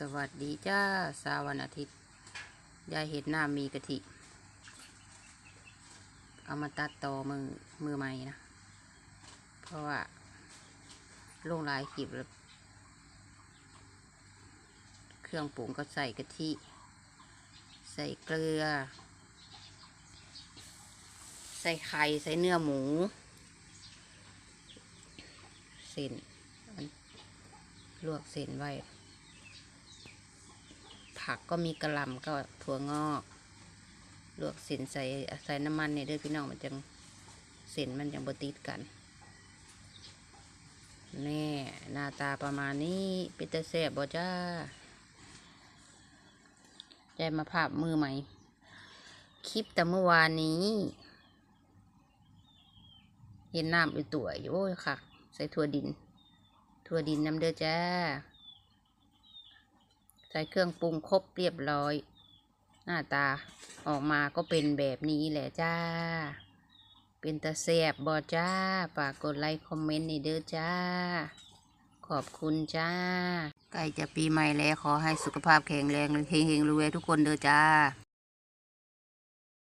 สวัสดีจ้าสาวันอาทิตย์ยายเห็ดหน้ามีกะทิ เอามาตัดต่อมือมือใหม่นะ เพราะว่าลงลายคลิปแล้วเครื่องปรุงก็ใส่กะทิ ใส่เกลือ ใส่ไข่ ใส่เนื้อหมูเส้นลวกเส้นไว้ ผักก็มีกระลำก็ถั่วงอกลวกเส้นใส่ใส่น้ำมันเนี่ยเด้วยพี่น้องมันจังเส้นมันจังบติดกันแน่หน้าตาประมาณนี้ป็นตาแซ่บบ่จ้าใจมาภาพมือใหม่ คลิปแต่เมื่อวานนี้เห็นน้ำอยู่ตัวอยู่โอ้ยค่ะ ใส่ถั่วดิน ถั่วดินน้ำเด้อจ้า ใส่เครื่องปรุงครบเรียบร้อย หน้าตาออกมาก็เป็นแบบนี้แหละจ้า เป็นตาแสบบอจ้าฝากกดไลค์คอมเมนต์ในเด้อจ้า ขอบคุณจ้า ใกล้จะปีใหม่แล้วขอให้สุขภาพแข็งแรงเฮงเฮงรวยทุกคนเด้อจ้า